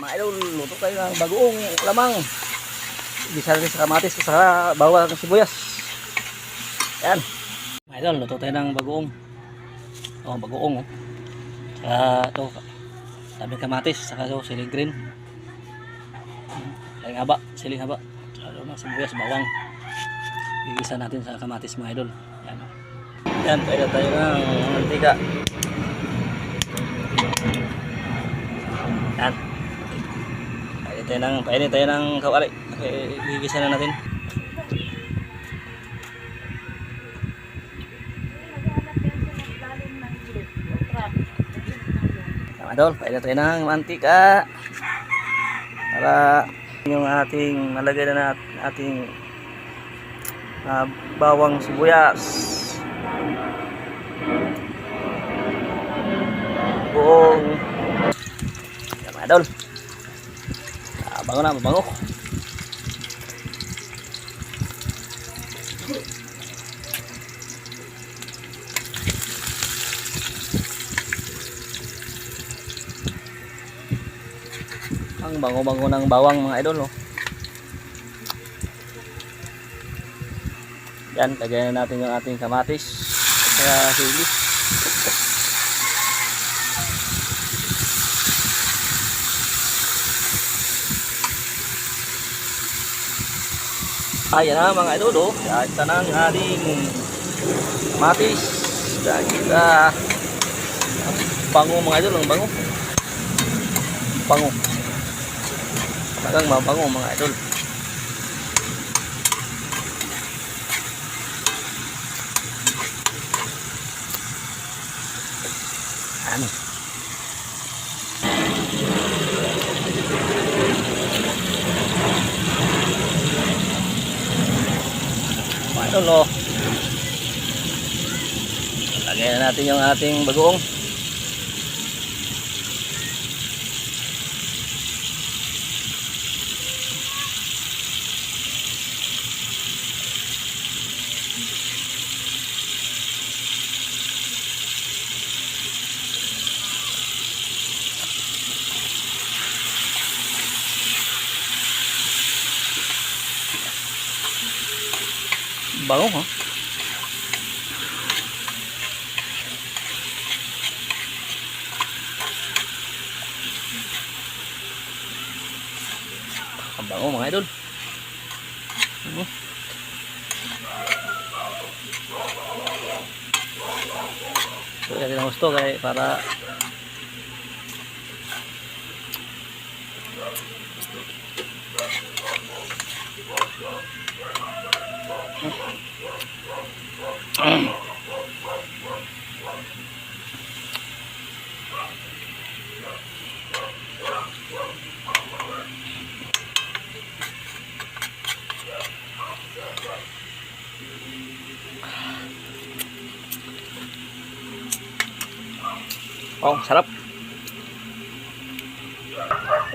Mga idol, luto tayo ng bagoong lamang. Bisa rin sa kamatis sa bawal ng sibuyas. Yan. Mga idol, luto tayo ng bagoong. Oh, bagoong oh. Sa ito, sabi kamatis, saka ito, siling green. Siling haba, siling haba. Saka ito, sibuyas, bawang. Igisa natin sa kamatis mga idol. Yan. Yan, pwede tayo ng mantika. Yan. Tayo ng, painit tayo ng kawali. Okay, gigisa na natin. Tama dol, painit tayo ng mantika. Para yung ating nalagay na ating ah, bawang sibuyas. Buong idol. Ah, bango na, mabango. Ang bango-bango ng bawang mga idol. Oh. Yan, lagyan na natin yung ating kamatis at sili. Ayan na mga idol, oh. Ito na ang ating matis. Dahil kita bango mga idol, ang bango. Bango. Talagang mabango mga idol. Ano? Idol, oh. Lagyan na natin yung ating bagoong. Bango, ha? Ang bango mga idol. Ano? So, yan ang gusto kaya para Oh, sarap.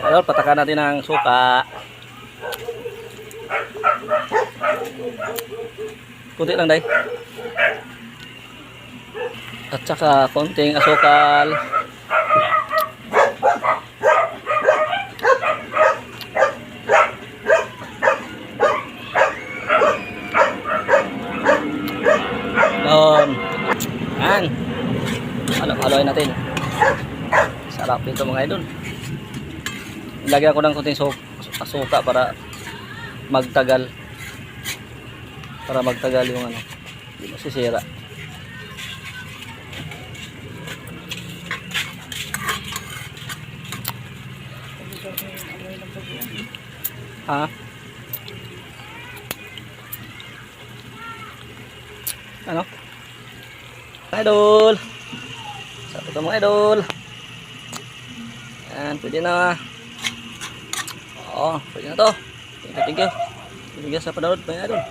Idol, patakan natin ng suka. Kunti lang, day. At saka konting asukal. Halo-haloy natin. Sarap dito mga idol. Lagyan ko ng konting su- asuka para magtagal. Para magtagal yung ano. Hindi masisira. Ha? Ano? Idol! Sabi ko mga idol. Yan, pwede na. Oo, pwede na to. Thank you, thank you. Thank you sa panood mga idol.